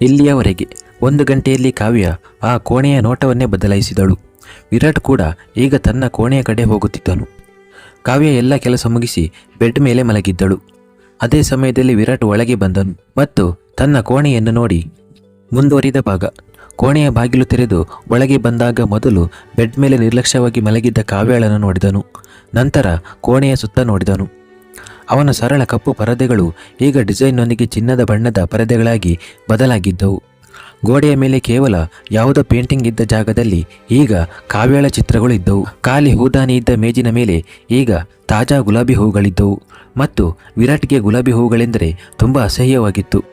ಇಲ್ಲಿಯವರೆಗೆ ಒಂದು ಗಂಟೆಯಲ್ಲಿ ಕಾವ್ಯ ಆ ಕೋಣೆಯ ನೋಟವನ್ನೇ ಬದಲಾಯಿಸಿದಳು. ವಿರಾಟ್ ಕೂಡ ಈಗ ತನ್ನ ಕೋಣೆಯ ಕಡೆ ಹೋಗುತ್ತಿದ್ದನು. ಕಾವ್ಯ ಎಲ್ಲ ಕೆಲಸ ಮುಗಿಸಿ ಬೆಡ್ ಮೇಲೆ ಮಲಗಿದ್ದಳು. ಅದೇ ಸಮಯದಲ್ಲಿ ವಿರಾಟ್ ಒಳಗೆ ಬಂದನು ಮತ್ತು ತನ್ನ ಕೋಣೆಯನ್ನು ನೋಡಿ ಮುಂದುವರಿದ ಭಾಗ. ಕೋಣೆಯ ಬಾಗಿಲು ತೆರೆದು ಒಳಗೆ ಬಂದಾಗ ಮೊದಲು ಬೆಡ್ ಮೇಲೆ ನಿರ್ಲಕ್ಷ್ಯವಾಗಿ ಮಲಗಿದ್ದ ಕಾವ್ಯಾಳನ್ನು ನೋಡಿದನು. ನಂತರ ಕೋಣೆಯ ಸುತ್ತ ನೋಡಿದನು. ಅವನ ಸರಳ ಕಪ್ಪು ಪರದೆಗಳು ಈಗ ಡಿಸೈನ್ನೊಂದಿಗೆ ಚಿನ್ನದ ಬಣ್ಣದ ಪರದೆಗಳಾಗಿ ಬದಲಾಗಿದ್ದವು. ಗೋಡೆಯ ಮೇಲೆ ಕೇವಲ ಯಾವುದೋ ಪೇಂಟಿಂಗ್ ಇದ್ದ ಜಾಗದಲ್ಲಿ ಈಗ ಕಾವ್ಯಾಳ ಚಿತ್ರಗಳು ಇದ್ದವು. ಖಾಲಿ ಹೂದಾನಿ ಇದ್ದ ಮೇಜಿನ ಮೇಲೆ ಈಗ ತಾಜಾ ಗುಲಾಬಿ ಹೂಗಳಿದ್ದವು ಮತ್ತು ವಿರಾಟ್ಗೆ ಗುಲಾಬಿ ಹೂಗಳೆಂದರೆ ತುಂಬ ಅಸಹ್ಯವಾಗಿತ್ತು.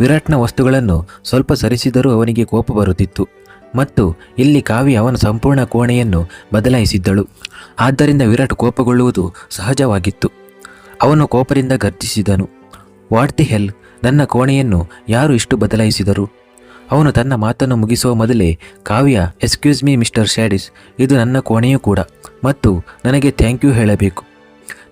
ವಿರಾಟ್ನ ವಸ್ತುಗಳನ್ನು ಸ್ವಲ್ಪ ಸರಿಸಿದರೂ ಅವನಿಗೆ ಕೋಪ ಬರುತ್ತಿತ್ತು ಮತ್ತು ಇಲ್ಲಿ ಕಾವ್ಯ ಅವನ ಸಂಪೂರ್ಣ ಕೋಣೆಯನ್ನು ಬದಲಾಯಿಸಿದ್ದಳು. ಆದ್ದರಿಂದ ವಿರಾಟ್ ಕೋಪಗೊಳ್ಳುವುದು ಸಹಜವಾಗಿತ್ತು. ಅವನು ಕೋಪದಿಂದ ಗರ್ಜಿಸಿದನು. ವಾಟ್ ದಿ ಹೆಲ್? ನನ್ನ ಕೋಣೆಯನ್ನು ಯಾರು ಇಷ್ಟು ಬದಲಾಯಿಸಿದರು? ಅವನು ತನ್ನ ಮಾತನ್ನು ಮುಗಿಸುವ ಮೊದಲೇ, ಕಾವ್ಯ ಎಕ್ಸ್ಕ್ಯೂಸ್ ಮೀ ಮಿಸ್ಟರ್ ಶ್ಯಾಡಿಸ್ ಇದು ನನ್ನ ಕೋಣೆಯೂ ಕೂಡ, ಮತ್ತು ನನಗೆ ಥ್ಯಾಂಕ್ ಯು ಹೇಳಬೇಕು.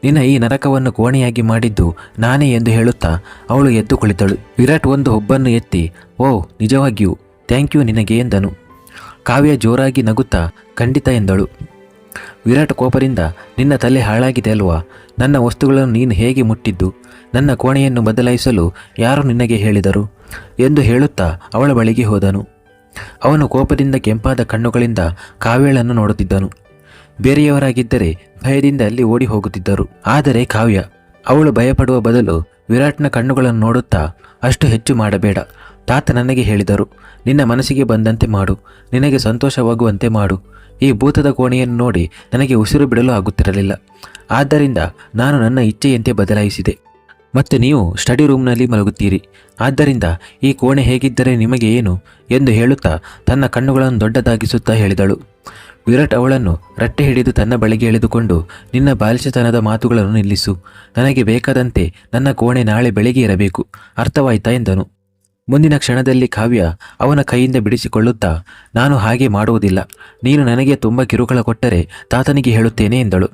ನಿನ್ನ ಈ ನರಕವನ್ನು ಕೋಣೆಯಾಗಿ ಮಾಡಿದ್ದು ನಾನೇ ಎಂದು ಹೇಳುತ್ತಾ, ಅವಳು ಎದ್ದು ಕುಳಿತಳು. ವಿರಾಟ್ ಒಂದು ಹುಬ್ಬನ್ನು ಎತ್ತಿ, ಓ, ನಿಜವಾಗಿಯೂ, ಥ್ಯಾಂಕ್ ಯು ನಿನಗೆ, ಎಂದನು. ಕಾವ್ಯ ಜೋರಾಗಿ ನಗುತ್ತಾ, ಖಂಡಿತ, ಎಂದಳು. ವಿರಾಟ್ ಕೋಪದಿಂದ ನಿನ್ನ ತಲೆ ಹಾಳಾಗಿದೆ ಅಲ್ವಾ? ನನ್ನ ವಸ್ತುಗಳನ್ನು ನೀನು ಹೇಗೆ ಮುಟ್ಟಿದ್ದು? ನನ್ನ ಕೋಣೆಯನ್ನು ಬದಲಾಯಿಸಲು ಯಾರು ನಿನಗೆ ಹೇಳಿದರು? ಎಂದು ಹೇಳುತ್ತಾ ಅವಳ ಬಳಿಗೆ ಹೋದನು. ಅವನು ಕೋಪದಿಂದ ಕೆಂಪಾದ ಕಣ್ಣುಗಳಿಂದ ಕಾವ್ಯಳನ್ನು ನೋಡುತ್ತಿದ್ದನು. ಬೇರೆಯವರಾಗಿದ್ದರೆ ಭಯದಿಂದ ಅಲ್ಲಿ ಓಡಿ ಹೋಗುತ್ತಿದ್ದರು. ಆದರೆ ಕಾವ್ಯ, ಅವಳು ಭಯಪಡುವ ಬದಲು ವಿರಾಟ್ನ ಕಣ್ಣುಗಳನ್ನು ನೋಡುತ್ತಾ ಅಷ್ಟು ಹೆಚ್ಚು ಮಾಡಬೇಡ. ತಾತ ನನಗೆ ಹೇಳಿದರು, ನಿನ್ನ ಮನಸ್ಸಿಗೆ ಬಂದಂತೆ ಮಾಡು, ನಿನಗೆ ಸಂತೋಷವಾಗುವಂತೆ ಮಾಡು. ಈ ಭೂತದ ಕೋಣೆಯನ್ನು ನೋಡಿ ನನಗೆ ಉಸಿರು ಬಿಡಲು ಆಗುತ್ತಿರಲಿಲ್ಲ. ಆದ್ದರಿಂದ ನಾನು ನನ್ನ ಇಚ್ಛೆಯಂತೆ ಬದಲಾಯಿಸಿದೆ. ಮತ್ತು ನೀವು ಸ್ಟಡಿ ರೂಮ್ನಲ್ಲಿ ಮಲಗುತ್ತೀರಿ. ಆದ್ದರಿಂದ ಈ ಕೋಣೆ ಹೇಗಿದ್ದರೆ ನಿಮಗೆ ಏನು ಎಂದು ಹೇಳುತ್ತಾ ತನ್ನ ಕಣ್ಣುಗಳನ್ನು ದೊಡ್ಡದಾಗಿಸುತ್ತಾ ಹೇಳಿದಳು. ವಿರಾಟ್ ಅವಳನ್ನು ರಟ್ಟೆ ಹಿಡಿದು ತನ್ನ ಬಳಿಗೆ ಎಳೆದುಕೊಂಡು ನಿನ್ನ ಬಾಲಿಶತನದ ಮಾತುಗಳನ್ನು ನಿಲ್ಲಿಸು. ನನಗೆ ಬೇಕಾದಂತೆ ನನ್ನ ಕೋಣೆ ನಾಳೆ ಬೆಳಿಗ್ಗೆ ಇರಬೇಕು. ಅರ್ಥವಾಯ್ತಾ ಎಂದನು. ಮುಂದಿನ ಕ್ಷಣದಲ್ಲಿ ಕಾವ್ಯ ಅವನ ಕೈಯಿಂದ ಬಿಡಿಸಿಕೊಳ್ಳುತ್ತಾ, ನಾನು ಹಾಗೆ ಮಾಡುವುದಿಲ್ಲ. ನೀನು ನನಗೆ ತುಂಬ ಕಿರುಕುಳ ಕೊಟ್ಟರೆ ತಾತನಿಗೆ ಹೇಳುತ್ತೇನೆ ಎಂದಳು.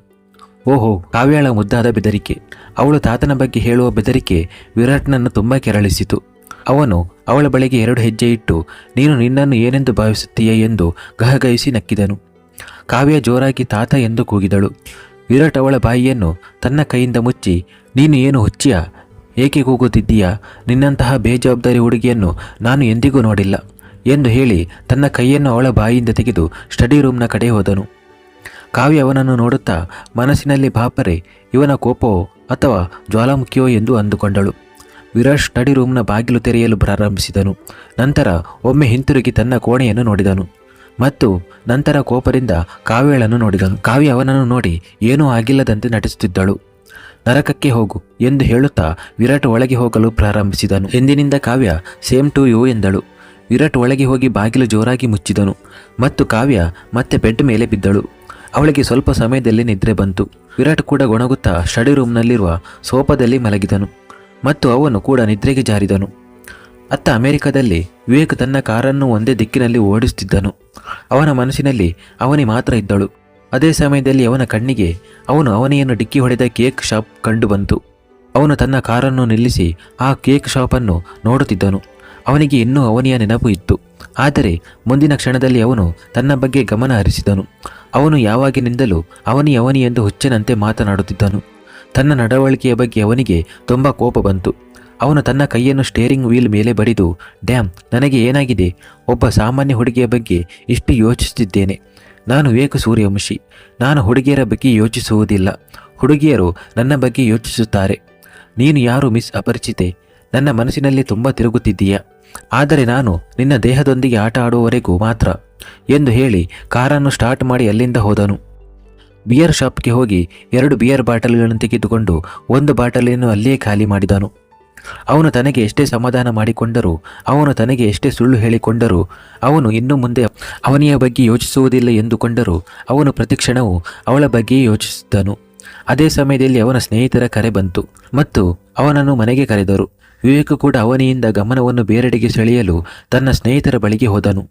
ಓಹೋ, ಕಾವ್ಯಾಳ ಮುದ್ದಾದ ಬೆದರಿಕೆ. ಅವಳು ತಾತನ ಬಗ್ಗೆ ಹೇಳುವ ಬೆದರಿಕೆ ವಿರಾಟ್ನನ್ನು ತುಂಬ ಕೆರಳಿಸಿತು. ಅವನು ಅವಳ ಬಳಿಗೆ ಎರಡು ಹೆಜ್ಜೆ ಇಟ್ಟು, ನೀನು ನಿನ್ನನ್ನು ಏನೆಂದು ಭಾವಿಸುತ್ತೀಯ? ಎಂದು ಗಹಗಹಿಸಿ ನಕ್ಕಿದನು. ಕಾವ್ಯ ಜೋರಾಗಿ ತಾತ ಎಂದು ಕೂಗಿದಳು. ವಿರಾಟ್ ಅವಳ ಬಾಯಿಯನ್ನು ತನ್ನ ಕೈಯಿಂದ ಮುಚ್ಚಿ, ನೀನು ಏನು ಹುಚ್ಚಿಯ? ಏಕೆ ಕೂಗುತ್ತಿದ್ದೀಯಾ? ನಿನ್ನಂತಹ ಬೇಜವಾಬ್ದಾರಿ ಹುಡುಗಿಯನ್ನು ನಾನು ಎಂದಿಗೂ ನೋಡಿಲ್ಲ ಎಂದು ಹೇಳಿ ತನ್ನ ಕೈಯನ್ನು ಅವಳ ಬಾಯಿಯಿಂದ ತೆಗೆದು ಸ್ಟಡಿ ರೂಮ್ನ ಕಡೆ ಹೋದನು. ಕಾವ್ಯ ಅವನನ್ನು ನೋಡುತ್ತಾ ಮನಸ್ಸಿನಲ್ಲಿ ಬಾಪರೆ ಇವನ ಕೋಪವೋ ಅಥವಾ ಜ್ವಾಲಾಮುಖಿಯೋ ಎಂದು ಅಂದುಕೊಂಡಳು. ವಿರಾಟ್ ಸ್ಟಡಿ ರೂಮ್ನ ಬಾಗಿಲು ತೆರೆಯಲು ಪ್ರಾರಂಭಿಸಿದನು. ನಂತರ ಒಮ್ಮೆ ಹಿಂತಿರುಗಿ ತನ್ನ ಕೋಣೆಯನ್ನು ನೋಡಿದನು ಮತ್ತು ನಂತರ ಕೋಪದಿಂದ ಕಾವ್ಯಳನ್ನು ನೋಡಿದನು. ಕಾವ್ಯ ಅವನನ್ನು ನೋಡಿ ಏನೂ ಆಗಿಲ್ಲದಂತೆ ನಟಿಸುತ್ತಿದ್ದಳು. ನರಕಕ್ಕೆ ಹೋಗು ಎಂದು ಹೇಳುತ್ತಾ ವಿರಾಟ್ ಒಳಗೆ ಹೋಗಲು ಪ್ರಾರಂಭಿಸಿದನು. ಎಂದಿನಿಂದ ಕಾವ್ಯ, ಸೇಮ್ ಟು ಯು ಎಂದಳು. ವಿರಾಟ್ ಒಳಗೆ ಹೋಗಿ ಬಾಗಿಲು ಜೋರಾಗಿ ಮುಚ್ಚಿದನು ಮತ್ತು ಕಾವ್ಯ ಮತ್ತೆ ಬೆಡ್ ಮೇಲೆ ಬಿದ್ದಳು. ಅವಳಿಗೆ ಸ್ವಲ್ಪ ಸಮಯದಲ್ಲಿ ನಿದ್ರೆ ಬಂತು. ವಿರಾಟ್ ಕೂಡ ಗೊಣಗುತ್ತಾ ಸ್ಟಡಿ ರೂಮ್ನಲ್ಲಿರುವ ಸೋಫಾದಲ್ಲಿ ಮಲಗಿದನು ಮತ್ತು ಅವನು ಕೂಡ ನಿದ್ರೆಗೆ ಜಾರಿದನು. ಅತ್ತ ಅಮೆರಿಕದಲ್ಲಿ ವಿವೇಕ್ ತನ್ನ ಕಾರನ್ನು ಒಂದೇ ದಿಕ್ಕಿನಲ್ಲಿ ಓಡಿಸುತ್ತಿದ್ದನು. ಅವನ ಮನಸ್ಸಿನಲ್ಲಿ ಅವನಿ ಮಾತ್ರ ಇದ್ದಳು. ಅದೇ ಸಮಯದಲ್ಲಿ ಅವನ ಕಣ್ಣಿಗೆ ಅವನು ಅವನಿಯನ್ನು ಡಿಕ್ಕಿ ಹೊಡೆದ ಕೇಕ್ ಶಾಪ್ ಕಂಡುಬಂತು ಅವನು ತನ್ನ ಕಾರನ್ನು ನಿಲ್ಲಿಸಿ ಆ ಕೇಕ್ ಶಾಪನ್ನು ನೋಡುತ್ತಿದ್ದನು. ಅವನಿಗೆ ಇನ್ನೂ ಅವನಿಯ ನೆನಪು ಇತ್ತು. ಆದರೆ ಮುಂದಿನ ಕ್ಷಣದಲ್ಲಿ ಅವನು ತನ್ನ ಬಗ್ಗೆ ಗಮನ ಹರಿಸಿದನು. ಅವನು ಯಾವಾಗಿನಿಂದಲೂ ಅವನಿ ಅವನಿ ಎಂದು ಹುಚ್ಚನಂತೆ ಮಾತನಾಡುತ್ತಿದ್ದನು. ತನ್ನ ನಡವಳಿಕೆಯ ಬಗ್ಗೆ ಅವನಿಗೆ ತುಂಬ ಕೋಪ ಬಂತು. ಅವನು ತನ್ನ ಕೈಯನ್ನು ಸ್ಟೇರಿಂಗ್ ವೀಲ್ ಮೇಲೆ ಬಡಿದು, ಡ್ಯಾಮ್, ನನಗೆ ಏನಾಗಿದೆ? ಒಬ್ಬ ಸಾಮಾನ್ಯ ಹುಡುಗಿಯ ಬಗ್ಗೆ ಇಷ್ಟು ಯೋಚಿಸುತ್ತಿದ್ದೇನೆ ನಾನು ವಿವೇಕ ಸೂರ್ಯವಂಶಿ ನಾನು ಹುಡುಗಿಯರ ಬಗ್ಗೆ ಯೋಚಿಸುವುದಿಲ್ಲ. ಹುಡುಗಿಯರು ನನ್ನ ಬಗ್ಗೆ ಯೋಚಿಸುತ್ತಾರೆ. ನೀನು ಯಾರು, ಮಿಸ್ ಅಪರಿಚಿತೆ? ನನ್ನ ಮನಸ್ಸಿನಲ್ಲಿ ತುಂಬ ತಿರುಗುತ್ತಿದ್ದೀಯ? ಆದರೆ ನಾನು ನಿನ್ನ ದೇಹದೊಂದಿಗೆ ಆಟ ಆಡುವವರೆಗೂ ಮಾತ್ರ ಎಂದು ಹೇಳಿ ಕಾರನ್ನು ಸ್ಟಾರ್ಟ್ ಮಾಡಿ ಅಲ್ಲಿಂದ ಹೋದನು. ಬಿಯರ್ ಶಾಪ್ಗೆ ಹೋಗಿ ಎರಡು ಬಿಯರ್ ಬಾಟಲ್ಗಳನ್ನು ತೆಗೆದುಕೊಂಡು ಒಂದು ಬಾಟಲಿಯನ್ನು ಅಲ್ಲಿಯೇ ಖಾಲಿ ಮಾಡಿದನು. ಅವನು ತನಗೆ ಎಷ್ಟೇ ಸಮಾಧಾನ ಮಾಡಿಕೊಂಡರೂ, ಅವನು ತನಗೆ ಎಷ್ಟೇ ಸುಳ್ಳು ಹೇಳಿಕೊಂಡರೂ, ಅವನು ಇನ್ನು ಮುಂದೆ ಅವನಿಯ ಬಗ್ಗೆ ಯೋಚಿಸುವುದಿಲ್ಲ ಎಂದುಕೊಂಡರೂ, ಅವನು ಪ್ರತಿಕ್ಷಣವೂ ಅವಳ ಬಗ್ಗೆಯೇ ಯೋಚಿಸಿದ್ದನು ಅದೇ ಸಮಯದಲ್ಲಿ ಅವನ ಸ್ನೇಹಿತರ ಕರೆ ಬಂತು ಮತ್ತು ಅವನನ್ನು ಮನೆಗೆ ಕರೆದರು. ವಿವೇಕ ಕೂಡ ಅವನಿಯಿಂದ ಗಮನವನ್ನು ಬೇರೆಡೆಗೆ ಸೆಳೆಯಲು ತನ್ನ ಸ್ನೇಹಿತರ ಬಳಿಗೆ ಹೋದನು.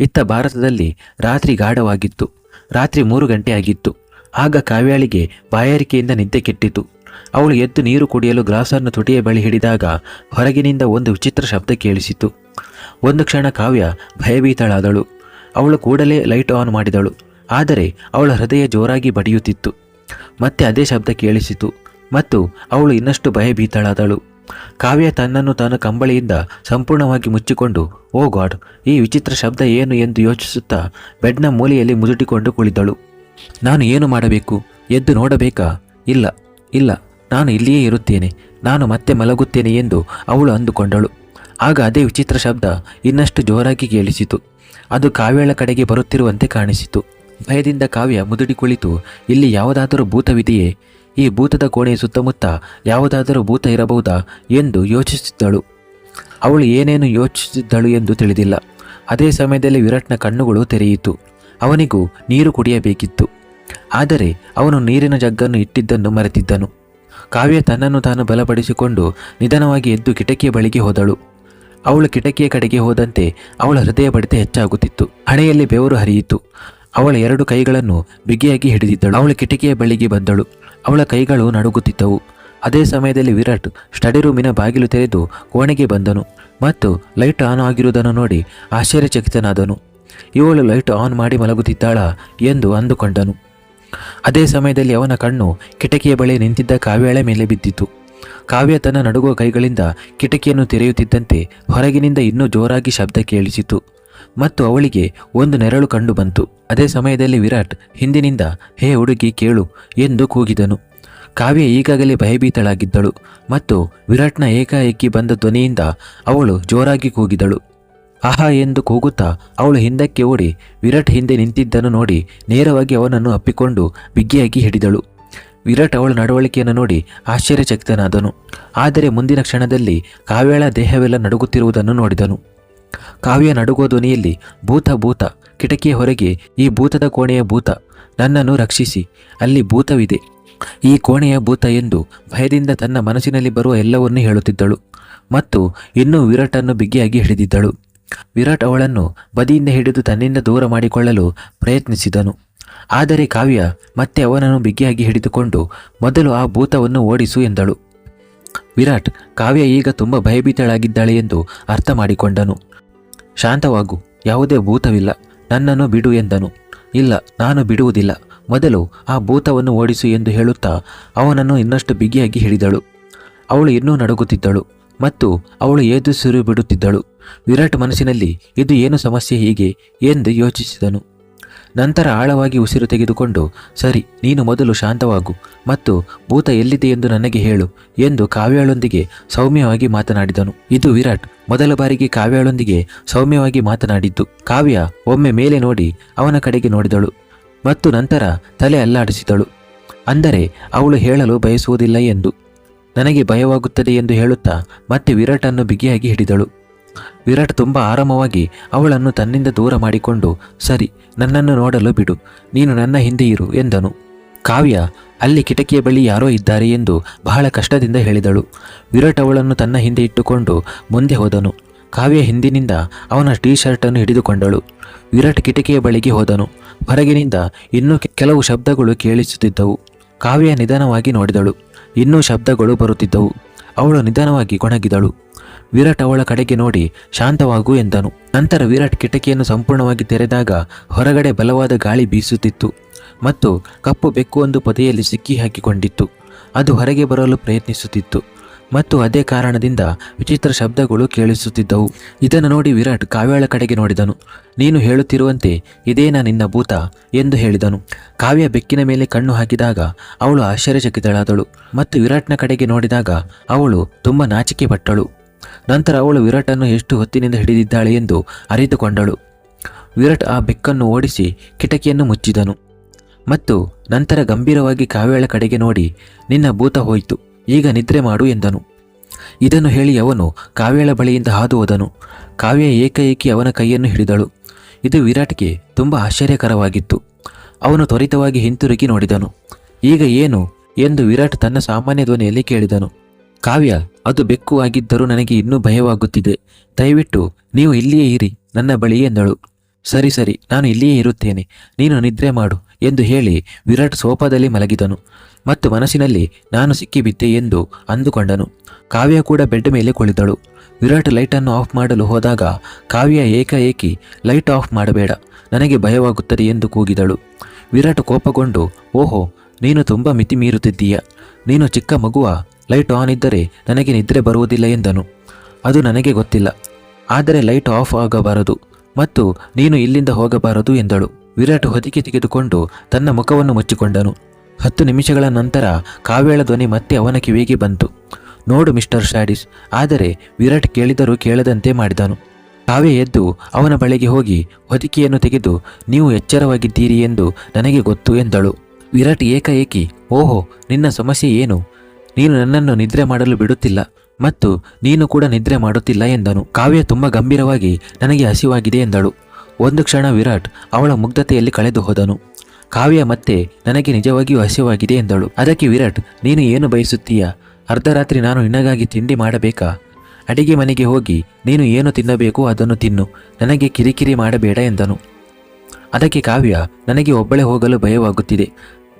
ಇತ್ತ ಭಾರತದಲ್ಲಿ ರಾತ್ರಿ ಗಾಢವಾಗಿತ್ತು. ರಾತ್ರಿ ಮೂರು ಗಂಟೆ ಆಗಿತ್ತು. ಆಗ ಕಾವ್ಯಾಳಿಗೆ ಬಾಯಾರಿಕೆಯಿಂದ ನಿದ್ದೆ ಕೆಟ್ಟಿತು. ಅವಳು ಎದ್ದು ನೀರು ಕುಡಿಯಲು ಗ್ಲಾಸನ್ನು ತುಟಿಯ ಬಳಿ ಹಿಡಿದಾಗ ಹೊರಗಿನಿಂದ ಒಂದು ವಿಚಿತ್ರ ಶಬ್ದ ಕೇಳಿಸಿತು. ಒಂದು ಕ್ಷಣ ಕಾವ್ಯ ಭಯಭೀತಳಾದಳು. ಅವಳು ಕೂಡಲೇ ಲೈಟ್ ಆನ್ ಮಾಡಿದಳು. ಆದರೆ ಅವಳ ಹೃದಯ ಜೋರಾಗಿ ಬಡಿಯುತ್ತಿತ್ತು. ಮತ್ತೆ ಅದೇ ಶಬ್ದ ಕೇಳಿಸಿತು. ಮತ್ತು ಅವಳು ಇನ್ನಷ್ಟು ಭಯಭೀತಳಾದಳು. ಕಾವ್ಯ ತನ್ನನ್ನು ತನ್ನ ಕಂಬಳಿಯಿಂದ ಸಂಪೂರ್ಣವಾಗಿ ಮುಚ್ಚಿಕೊಂಡು, ಓ ಗಾಡ್, ಈ ವಿಚಿತ್ರ ಶಬ್ದ ಏನು ಎಂದು ಯೋಚಿಸುತ್ತಾ ಬೆಡ್ನ ಮೂಲೆಯಲ್ಲಿ ಮುದುಟಿಕೊಂಡು ಕುಳಿತಳು. ನಾನು ಏನು ಮಾಡಬೇಕು? ಎದ್ದು ನೋಡಬೇಕಾ? ಇಲ್ಲ. ಇಲ್ಲ, ನಾನು ಇಲ್ಲಿಯೇ ಇರುತ್ತೇನೆ, ನಾನು ಮತ್ತೆ ಮಲಗುತ್ತೇನೆ ಎಂದು ಅವಳು ಅಂದುಕೊಂಡಳು. ಆಗ ಅದೇ ವಿಚಿತ್ರ ಶಬ್ದ ಇನ್ನಷ್ಟು ಜೋರಾಗಿ ಕೇಳಿಸಿತು. ಅದು ಕಾವ್ಯಳ ಕಡೆಗೆ ಬರುತ್ತಿರುವಂತೆ ಕಾಣಿಸಿತು. ಭಯದಿಂದ ಕಾವ್ಯ ಮುದುಡಿ ಕುಳಿತು, ಇಲ್ಲಿ ಯಾವುದಾದರೂ ಭೂತವಿದೆಯೇ? ಈ ಭೂತದ ಕೋಣೆಯ ಸುತ್ತಮುತ್ತ ಯಾವುದಾದರೂ ಭೂತ ಇರಬಹುದಾ ಎಂದು ಯೋಚಿಸುತ್ತಿದ್ದಳು. ಅವಳು ಏನೇನು ಯೋಚಿಸಿದ್ದಳು ಎಂದು ತಿಳಿದಿಲ್ಲ. ಅದೇ ಸಮಯದಲ್ಲಿ ವಿರಾಟ್ನ ಕಣ್ಣುಗಳು ತೆರೆಯಿತು. ಅವನಿಗೂ ನೀರು ಕುಡಿಯಬೇಕಿತ್ತು. ಆದರೆ ಅವನು ನೀರಿನ ಜಗ್ಗನ್ನು ಇಟ್ಟಿದ್ದನ್ನು ಮರೆತಿದ್ದನು. ಕಾವ್ಯ ತನ್ನನ್ನು ತಾನು ಬಲಪಡಿಸಿಕೊಂಡು ನಿಧಾನವಾಗಿ ಎದ್ದು ಕಿಟಕಿಯ ಬಳಿಗೆ ಹೋದಳು. ಅವಳು ಕಿಟಕಿಯ ಕಡೆಗೆ ಹೋದಂತೆ ಅವಳ ಹೃದಯ ಬಡಿತ ಹೆಚ್ಚಾಗುತ್ತಿತ್ತು. ಹಣೆಯಲ್ಲಿ ಬೆವರು ಹರಿಯಿತು. ಅವಳ ಎರಡು ಕೈಗಳನ್ನು ಬಿಗಿಯಾಗಿ ಹಿಡಿದಿದ್ದಳು. ಅವಳ ಕಿಟಕಿಯ ಬಳಿಗೆ ಬಂದಳು. ಅವಳ ಕೈಗಳು ನಡುಗುತ್ತಿದ್ದವು. ಅದೇ ಸಮಯದಲ್ಲಿ ವಿರಾಟ್ ಸ್ಟಡಿ ರೂಮಿನ ಬಾಗಿಲು ತೆರೆದು ಕೋಣೆಗೆ ಬಂದನು ಮತ್ತು ಲೈಟ್ ಆನ್ ಆಗಿರುವುದನ್ನು ನೋಡಿ ಆಶ್ಚರ್ಯಚಕಿತನಾದನು. ಇವಳು ಲೈಟ್ ಆನ್ ಮಾಡಿ ಮಲಗುತ್ತಿದ್ದಾಳ ಎಂದು ಅಂದುಕೊಂಡನು. ಅದೇ ಸಮಯದಲ್ಲಿ ಅವನ ಕಣ್ಣು ಕಿಟಕಿಯ ಬಳಿ ನಿಂತಿದ್ದ ಕಾವ್ಯಾಳೆ ಮೇಲೆ ಬಿದ್ದಿತು ಕಾವ್ಯ ತನ್ನ ನಡುಗುವ ಕೈಗಳಿಂದ ಕಿಟಕಿಯನ್ನು ತೆರೆಯುತ್ತಿದ್ದಂತೆ ಹೊರಗಿನಿಂದ ಇನ್ನೂ ಜೋರಾಗಿ ಶಬ್ದ ಕೇಳಿಸಿತು. ಮತ್ತು ಅವಳಿಗೆ ಒಂದು ನೆರಳು ಕಂಡು ಬಂತು. ಅದೇ ಸಮಯದಲ್ಲಿ ವಿರಾಟ್ ಹಿಂದಿನಿಂದ, ಹೇ ಹುಡುಗಿ, ಕೇಳು ಎಂದು ಕೂಗಿದನು. ಕಾವ್ಯ ಈಗಾಗಲೇ ಭಯಭೀತಳಾಗಿದ್ದಳು ಮತ್ತು ವಿರಾಟ್ನ ಏಕಾಏಕಿ ಬಂದ ಧ್ವನಿಯಿಂದ ಅವಳು ಜೋರಾಗಿ ಕೂಗಿದಳು. ಆಹಾ ಎಂದು ಕೂಗುತ್ತಾ ಅವಳು ಹಿಂದಕ್ಕೆ ಓಡಿ ವಿರಾಟ್ ಹಿಂದೆ ನಿಂತಿದ್ದನ್ನು ನೋಡಿ ನೇರವಾಗಿ ಅವನನ್ನು ಅಪ್ಪಿಕೊಂಡು ಬಿಗಿಯಾಗಿ ಹಿಡಿದಳು. ವಿರಾಟ್ ಅವಳ ನಡವಳಿಕೆಯನ್ನು ನೋಡಿ ಆಶ್ಚರ್ಯಚಕಿತನಾದನು. ಆದರೆ ಮುಂದಿನ ಕ್ಷಣದಲ್ಲಿ ಕಾವ್ಯಳ ದೇಹವೆಲ್ಲ ನಡುಗುತ್ತಿರುವುದನ್ನು ನೋಡಿದನು. ಕಾವ್ಯ ನಡುಗುವ ಧ್ವನಿಯಲ್ಲಿ, ಭೂತ ಭೂತ, ಕಿಟಕಿಯ ಹೊರಗೆ ಈ ಭೂತದ ಕೋಣೆಯ ಭೂತ, ನನ್ನನ್ನು ರಕ್ಷಿಸಿ, ಅಲ್ಲಿ ಭೂತವಿದೆ. ಈ ಕೋಣೆಯ ಭೂತ ಎಂದು ಭಯದಿಂದ ತನ್ನ ಮನಸ್ಸಿನಲ್ಲಿ ಬರುವ ಎಲ್ಲವನ್ನೂ ಹೇಳುತ್ತಿದ್ದಳು. ಮತ್ತು ಇನ್ನೂ ವಿರಾಟನ್ನು ಬಿಗಿಯಾಗಿ ಹಿಡಿದಿದ್ದಳು. ವಿರಾಟ್ ಅವಳನ್ನು ಬದಿಯಿಂದ ಹಿಡಿದು ತನ್ನಿಂದ ದೂರ ಮಾಡಿಕೊಳ್ಳಲು ಪ್ರಯತ್ನಿಸಿದನು. ಆದರೆ ಕಾವ್ಯ ಮತ್ತೆ ಅವನನ್ನು ಬಿಗಿಯಾಗಿ ಹಿಡಿದುಕೊಂಡು ಮೊದಲು ಆ ಭೂತವನ್ನು ಓಡಿಸು ಎಂದಳು. ವಿರಾಟ್ ಕಾವ್ಯ ಈಗ ತುಂಬ ಭಯಭೀತಳಾಗಿದ್ದಾಳೆ ಎಂದು ಅರ್ಥ ಮಾಡಿಕೊಂಡನು. ಶಾಂತವಾಗು, ಯಾವುದೇ ಭೂತವಿಲ್ಲ, ನನ್ನನ್ನು ಬಿಡು ಎಂದನು. ಇಲ್ಲ, ನಾನು ಬಿಡುವುದಿಲ್ಲ, ಮೊದಲು ಆ ಭೂತವನ್ನು ಓಡಿಸು ಎಂದು ಹೇಳುತ್ತಾ ಅವನನ್ನು ಇನ್ನಷ್ಟು ಬಿಗಿಯಾಗಿ ಹಿಡಿದಳು. ಅವಳು ಇನ್ನೂ ನಡುಗುತ್ತಿದ್ದಳು. ಮತ್ತು ಅವಳು ಏದುಸಿರು ಬಿಡುತ್ತಿದ್ದಳು ವಿರಾಟ್ ಮನಸ್ಸಿನಲ್ಲಿ, ಇದು ಏನು ಸಮಸ್ಯೆ ಹೀಗೆ ಎಂದು ಯೋಚಿಸಿದನು. ನಂತರ ಆಳವಾಗಿ ಉಸಿರು ತೆಗೆದುಕೊಂಡು, ಸರಿ, ನೀನು ಮೊದಲು ಶಾಂತವಾಗು ಮತ್ತು ಭೂತ ಎಲ್ಲಿದೆ ಎಂದು ನನಗೆ ಹೇಳು ಎಂದು ಕಾವ್ಯಾಳೊಂದಿಗೆ ಸೌಮ್ಯವಾಗಿ ಮಾತನಾಡಿದನು. ಇದು ವಿರಾಟ್ ಮೊದಲ ಬಾರಿಗೆ ಕಾವ್ಯಾಳೊಂದಿಗೆ ಸೌಮ್ಯವಾಗಿ ಮಾತನಾಡಿದ್ದು. ಕಾವ್ಯ ಒಮ್ಮೆ ಮೇಲೆ ನೋಡಿ ಅವನ ಕಡೆಗೆ ನೋಡಿದಳು ಮತ್ತು ನಂತರ ತಲೆ ಅಲ್ಲಾಡಿಸಿದಳು. ಅಂದರೆ, ಅವಳು ಹೇಳಲು ಬಯಸುವುದಿಲ್ಲ ಎಂದು. ನನಗೆ ಭಯವಾಗುತ್ತದೆ ಎಂದು ಹೇಳುತ್ತಾ ಮತ್ತೆ ವಿರಾಟನ್ನು ಬಿಗಿಯಾಗಿ ಹಿಡಿದಳು. ವಿರಾಟ್ ತುಂಬ ಆರಾಮವಾಗಿ ಅವಳನ್ನು ತನ್ನಿಂದ ದೂರ ಮಾಡಿಕೊಂಡು, ಸರಿ, ನನ್ನನ್ನು ನೋಡಲು ಬಿಡು, ನೀನು ನನ್ನ ಹಿಂದೆ ಇರು, ಎಂದನು. ಕಾವ್ಯ, ಅಲ್ಲಿ ಕಿಟಕಿಯ ಬಳಿ ಯಾರೋ ಇದ್ದಾರೆ ಎಂದು ಬಹಳ ಕಷ್ಟದಿಂದ ಹೇಳಿದಳು. ವಿರಾಟ್ ಅವಳನ್ನು ತನ್ನ ಹಿಂದೆ ಇಟ್ಟುಕೊಂಡು ಮುಂದೆ ಹೋದನು. ಕಾವ್ಯ ಹಿಂದಿನಿಂದ ಅವನ ಟೀ ಶರ್ಟನ್ನು ಹಿಡಿದುಕೊಂಡಳು. ವಿರಾಟ್ ಕಿಟಕಿಯ ಬಳಿಗೆ ಹೋದನು. ಹೊರಗಿನಿಂದ ಇನ್ನೂ ಕೆಲವು ಶಬ್ದಗಳು ಕೇಳಿಸುತ್ತಿದ್ದವು. ಕಾವ್ಯ ನಿಧಾನವಾಗಿ ನೋಡಿದಳು. ಇನ್ನೂ ಶಬ್ದಗಳು ಬರುತ್ತಿದ್ದವು. ಅವಳು ನಿಧಾನವಾಗಿ ಕೊಣಗಿದಳು ವಿರಾಟ್ ಅವಳ ಕಡೆಗೆ ನೋಡಿ ಶಾಂತವಾಗು ಎಂದನು. ನಂತರ ವಿರಾಟ್ ಕಿಟಕಿಯನ್ನು ಸಂಪೂರ್ಣವಾಗಿ ತೆರೆದಾಗ ಹೊರಗಡೆ ಬಲವಾದ ಗಾಳಿ ಬೀಸುತ್ತಿತ್ತು. ಮತ್ತು ಕಪ್ಪು ಬೆಕ್ಕು ಒಂದು ಪೊದೆಯಲ್ಲಿ ಸಿಕ್ಕಿ ಹಾಕಿಕೊಂಡಿತ್ತು. ಅದು ಹೊರಗೆ ಬರಲು ಪ್ರಯತ್ನಿಸುತ್ತಿತ್ತು. ಮತ್ತು ಅದೇ ಕಾರಣದಿಂದ ವಿಚಿತ್ರ ಶಬ್ದಗಳು ಕೇಳಿಸುತ್ತಿದ್ದವು. ಇದನ್ನು ನೋಡಿ ವಿರಾಟ್ ಕಾವ್ಯಳ ಕಡೆಗೆ ನೋಡಿದನು. ನೀನು ಹೇಳುತ್ತಿರುವಂತೆ ಇದೇನಾ ನಿನ್ನ ಭೂತ ಎಂದು ಹೇಳಿದನು. ಕಾವ್ಯ ಬೆಕ್ಕಿನ ಮೇಲೆ ಕಣ್ಣು ಹಾಕಿದಾಗ ಅವಳು ಆಶ್ಚರ್ಯಚಕಿತಳಾದಳು ಮತ್ತು ವಿರಾಟ್ನ ಕಡೆಗೆ ನೋಡಿದಾಗ ಅವಳು ತುಂಬ ನಾಚಿಕೆ ಪಟ್ಟಳು ನಂತರ ಅವಳು ವಿರಾಟನ್ನು ಎಷ್ಟು ಹೊತ್ತಿನಿಂದ ಹಿಡಿದಿದ್ದಾಳೆ ಎಂದು ಅರಿತುಕೊಂಡಳು. ವಿರಾಟ್ ಆ ಬೆಕ್ಕನ್ನು ಓಡಿಸಿ ಕಿಟಕಿಯನ್ನು ಮುಚ್ಚಿದನು. ಮತ್ತು ನಂತರ ಗಂಭೀರವಾಗಿ ಕಾವ್ಯಳ ಕಡೆಗೆ ನೋಡಿ, ನಿನ್ನ ಭೂತ ಹೋಯಿತು. ಈಗ ನಿದ್ರೆ ಮಾಡು ಎಂದನು. ಇದನ್ನು ಹೇಳಿ ಅವನು ಕಾವ್ಯಳ ಬಳಿಯಿಂದ ಹಾದು ಹೋದನು. ಕಾವ್ಯ ಏಕಾಏಕಿ ಅವನ ಕೈಯನ್ನು ಹಿಡಿದಳು. ಇದು ವಿರಾಟ್ಗೆ ತುಂಬ ಆಶ್ಚರ್ಯಕರವಾಗಿತ್ತು. ಅವನು ತ್ವರಿತವಾಗಿ ಹಿಂತಿರುಗಿ ನೋಡಿದನು. ಈಗ ಏನು ಎಂದು ವಿರಾಟ್ ತನ್ನ ಸಾಮಾನ್ಯ ಧ್ವನಿಯಲ್ಲಿ ಕೇಳಿದನು. ಕಾವ್ಯ, ಅದು ಬೆಕ್ಕು ಆಗಿದ್ದರೂ ನನಗೆ ಇನ್ನೂ ಭಯವಾಗುತ್ತಿದೆ. ದಯವಿಟ್ಟು ನೀವು ಇಲ್ಲಿಯೇ ಇರಿ, ನನ್ನ ಬಳಿ ಎಂದಳು. ಸರಿ ಸರಿ, ನಾನು ಇಲ್ಲಿಯೇ ಇರುತ್ತೇನೆ. ನೀನು ನಿದ್ರೆ ಮಾಡು ಎಂದು ಹೇಳಿ ವಿರಾಟ್ ಸೋಫಾದಲ್ಲಿ ಮಲಗಿದನು. ಮತ್ತು ಮನಸ್ಸಿನಲ್ಲಿ ನಾನು ಸಿಕ್ಕಿಬಿದ್ದೆ ಎಂದು ಅಂದುಕೊಂಡನು. ಕಾವ್ಯ ಕೂಡ ಬೆಡ್ ಮೇಲೆ ಕುಳಿತಳು. ವಿರಾಟ್ ಲೈಟನ್ನು ಆಫ್ ಮಾಡಲು ಹೋದಾಗ ಕಾವ್ಯ ಏಕಾಏಕಿ ಲೈಟ್ ಆಫ್ ಮಾಡಬೇಡ, ನನಗೆ ಭಯವಾಗುತ್ತದೆ ಎಂದು ಕೂಗಿದಳು. ವಿರಾಟ್ ಕೋಪಗೊಂಡು, ಓಹೋ, ನೀನು ತುಂಬ ಮಿತಿ ಮೀರುತ್ತಿದ್ದೀಯ. ನೀನು ಚಿಕ್ಕ ಮಗುವ, ಲೈಟ್ ಆನ್ ಇದ್ದರೆ ನನಗೆ ನಿದ್ರೆ ಬರುವುದಿಲ್ಲ ಎಂದನು. ಅದು ನನಗೆ ಗೊತ್ತಿಲ್ಲ. ಆದರೆ ಲೈಟ್ ಆಫ್ ಆಗಬಾರದು ಮತ್ತು ನೀನು ಇಲ್ಲಿಂದ ಹೋಗಬಾರದು ಎಂದಳು. ವಿರಾಟ್ ಹೊದಿಕೆ ತೆಗೆದುಕೊಂಡು ತನ್ನ ಮುಖವನ್ನು ಮುಚ್ಚಿಕೊಂಡನು. ಹತ್ತು ನಿಮಿಷಗಳ ನಂತರ ಕಾವ್ಯಳ ಧ್ವನಿ ಮತ್ತೆ ಅವನ ಕಿವಿಗೆ ಬಂತು. ನೋಡು ಮಿಸ್ಟರ್ ಶಾಡಿಸ್ ಆದರೆ ವಿರಾಟ್ ಕೇಳಿದರೂ ಕೇಳದಂತೆ ಮಾಡಿದನು. ಕಾವ್ಯ ಎದ್ದು ಅವನ ಬಳಿಗೆ ಹೋಗಿ ಹೊದಿಕೆಯನ್ನು ತೆಗೆದು, ನೀವು ಎಚ್ಚರವಾಗಿದ್ದೀರಿ ಎಂದು ನನಗೆ ಗೊತ್ತು ಎಂದಳು. ವಿರಾಟ್ ಏಕಾಏಕಿ, ಓಹೋ, ನಿನ್ನ ಸಮಸ್ಯೆ ಏನು? ನೀನು ನನ್ನನ್ನು ನಿದ್ರೆ ಮಾಡಲು ಬಿಡುತ್ತಿಲ್ಲ ಮತ್ತು ನೀನು ಕೂಡ ನಿದ್ರೆ ಮಾಡುತ್ತಿಲ್ಲ ಎಂದನು. ಕಾವ್ಯ ತುಂಬ ಗಂಭೀರವಾಗಿ ನನಗೆ ಹಸಿವಾಗಿದೆ ಎಂದಳು. ಒಂದು ಕ್ಷಣ ವಿರಾಟ್ ಅವಳ ಮುಗ್ಧತೆಯಲ್ಲಿ ಕಳೆದು ಹೋದನು ಕಾವ್ಯ ಮತ್ತೆ ನನಗೆ ನಿಜವಾಗಿಯೂ ಹಸ್ಯವಾಗಿದೆ ಎಂದಳು. ಅದಕ್ಕೆ ವಿರಾಟ್, ನೀನು ಏನು ಬಯಸುತ್ತೀಯ? ಅರ್ಧರಾತ್ರಿ ನಾನು ನಿನಗಾಗಿ ತಿಂಡಿ ಮಾಡಬೇಕಾ? ಅಡಿಗೆ ಮನೆಗೆ ಹೋಗಿ, ನೀನು ಏನು ತಿನ್ನಬೇಕು ಅದನ್ನು ತಿನ್ನು. ನನಗೆ ಕಿರಿಕಿರಿ ಮಾಡಬೇಡ ಎಂದನು. ಅದಕ್ಕೆ ಕಾವ್ಯ, ನನಗೆ ಒಬ್ಬಳೇ ಹೋಗಲು ಭಯವಾಗುತ್ತಿದೆ.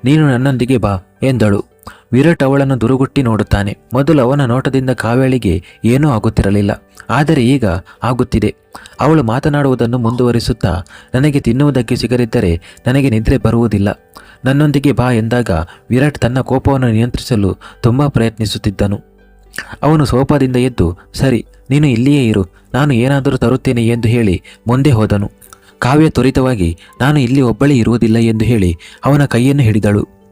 ನೀನು ನನ್ನೊಂದಿಗೆ ಬಾ ಎಂದಳು. ವಿರಾಟ್ ಅವಳನ್ನು ದುರುಗುಟ್ಟಿ ನೋಡುತ್ತಾನೆ. ಮೊದಲು ಅವನ ನೋಟದಿಂದ ಕಾವ್ಯಳಿಗೆ ಏನೂ ಆಗುತ್ತಿರಲಿಲ್ಲ. ಆದರೆ ಈಗ ಆಗುತ್ತಿದೆ. ಅವಳು ಮಾತನಾಡುವುದನ್ನು ಮುಂದುವರಿಸುತ್ತಾ, ನನಗೆ ತಿನ್ನುವುದಕ್ಕೆ ಸಿಗದಿದ್ದರೆ ನನಗೆ ನಿದ್ರೆ ಬರುವುದಿಲ್ಲ. ನನ್ನೊಂದಿಗೆ ಬಾ ಎಂದಾಗ ವಿರಾಟ್ ತನ್ನ ಕೋಪವನ್ನು ನಿಯಂತ್ರಿಸಲು ತುಂಬ ಪ್ರಯತ್ನಿಸುತ್ತಿದ್ದನು. ಅವನು ಸೋಪಾದಿಂದ ಎದ್ದು, ಸರಿ, ನೀನು ಇಲ್ಲಿಯೇ ಇರು, ನಾನು ಏನಾದರೂ ತರುತ್ತೇನೆ ಎಂದು ಹೇಳಿ ಮುಂದೆ ಹೋದನು. ಕಾವ್ಯ ತ್ವರಿತವಾಗಿ, ನಾನು ಇಲ್ಲಿ ಒಬ್ಬಳೇ ಇರುವುದಿಲ್ಲ ಎಂದು ಹೇಳಿ ಅವನ ಕೈಯನ್ನು ಹಿಡಿದಳು.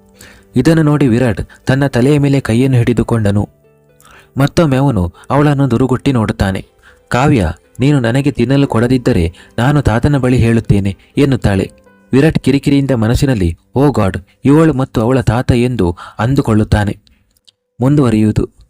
ಇದನ್ನು ನೋಡಿ ವಿರಾಟ್ ತನ್ನ ತಲೆಯ ಮೇಲೆ ಕೈಯನ್ನು ಹಿಡಿದುಕೊಂಡನು. ಮತ್ತೊಮ್ಮೆ ಅವನು ಅವಳನ್ನು ದುರುಗುಟ್ಟಿ ನೋಡುತ್ತಾನೆ. ಕಾವ್ಯ, ನೀನು ನನಗೆ ತಿನ್ನಲು ಕೊಡದಿದ್ದರೆ ನಾನು ತಾತನ ಬಳಿ ಹೇಳುತ್ತೇನೆ ಎನ್ನುತ್ತಾಳೆ. ವಿರಾಟ್ ಕಿರಿಕಿರಿಯಿಂದ ಮನಸ್ಸಿನಲ್ಲಿ, ಓ ಗಾಡ್, ಇವಳು ಮತ್ತು ಅವಳ ತಾತ ಎಂದು ಅಂದುಕೊಳ್ಳುತ್ತಾನೆ. ಮುಂದುವರಿಯುವುದು.